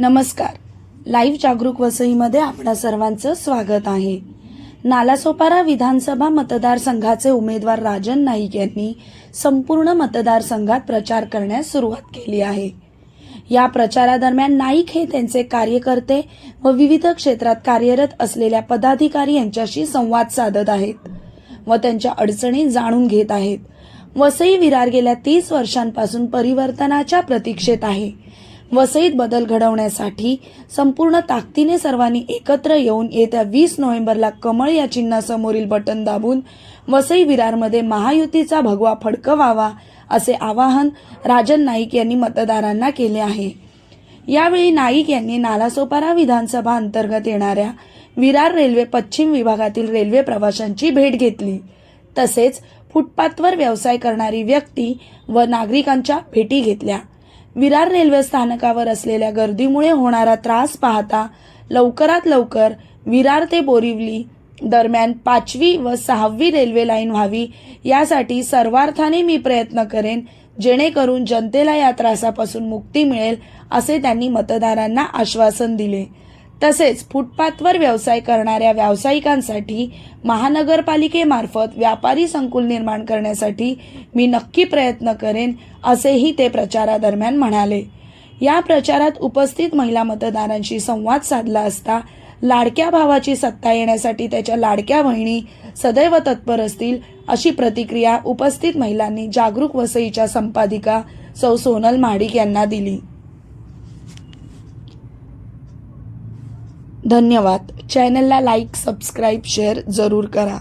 नमस्कार. लाईव्ह जागरूक वसईमध्ये आपणा सर्वांचं स्वागत आहे. नालासोपारा विधानसभा मतदारसंघाचे उमेदवार राजन नाईक यांनी संपूर्ण मतदारसंघात प्रचार करण्यास सुरुवात केली आहे. या प्रचारादरम्यान नाईक हे त्यांचे कार्यकर्ते व विविध क्षेत्रात कार्यरत असलेल्या पदाधिकारी यांच्याशी संवाद साधत आहेत व त्यांच्या अडचणी जाणून घेत आहेत. वसई विरार गेल्या तीस वर्षांपासून परिवर्तनाच्या प्रतीक्षेत आहे. वसईत बदल घडवण्यासाठी संपूर्ण ताकदीने सर्वांनी एकत्र येऊन येत्या वीस नोव्हेंबरला कमळ या चिन्हासमोरील बटन दाबून वसई विरारमध्ये महायुतीचा भगवा फडकवावा असे आवाहन राजन नाईक यांनी मतदारांना केले आहे. यावेळी नाईक यांनी नालासोपारा विधानसभा अंतर्गत येणाऱ्या विरार रेल्वे पश्चिम विभागातील रेल्वे प्रवाशांची भेट घेतली. तसेच फुटपाथवर व्यवसाय करणारी व्यक्ती व नागरिकांच्या भेटी घेतल्या. विरार रेल्वे स्थानकावर असलेल्या गर्दीमुळे होणारा त्रास पाहता लवकरात लवकर विरार ते बोरिवली दरम्यान पाचवी व सहावी रेल्वे लाईन व्हावी यासाठी सर्वार्थाने मी प्रयत्न करेन जेणेकरून जनतेला या त्रासापासून मुक्ती मिळेल असे त्यांनी मतदारांना आश्वासन दिले. तसेच फुटपाथवर व्यवसाय करणाऱ्या व्यावसायिकांसाठी महानगरपालिकेमार्फत व्यापारी संकुल निर्माण करण्यासाठी मी नक्की प्रयत्न करेन असेही ते प्रचारादरम्यान म्हणाले. या प्रचारात उपस्थित महिला मतदारांशी संवाद साधला असता लाडक्या भावाची सत्ता येण्यासाठी त्याच्या लाडक्या बहिणी सदैव तत्पर असतील अशी प्रतिक्रिया उपस्थित महिलांनी जागरूक वसईच्या संपादिका सौ सोनल महाडिक यांना दिली. धन्यवाद. चॅनलला लाईक सबस्क्राईब शेअर जरूर करा.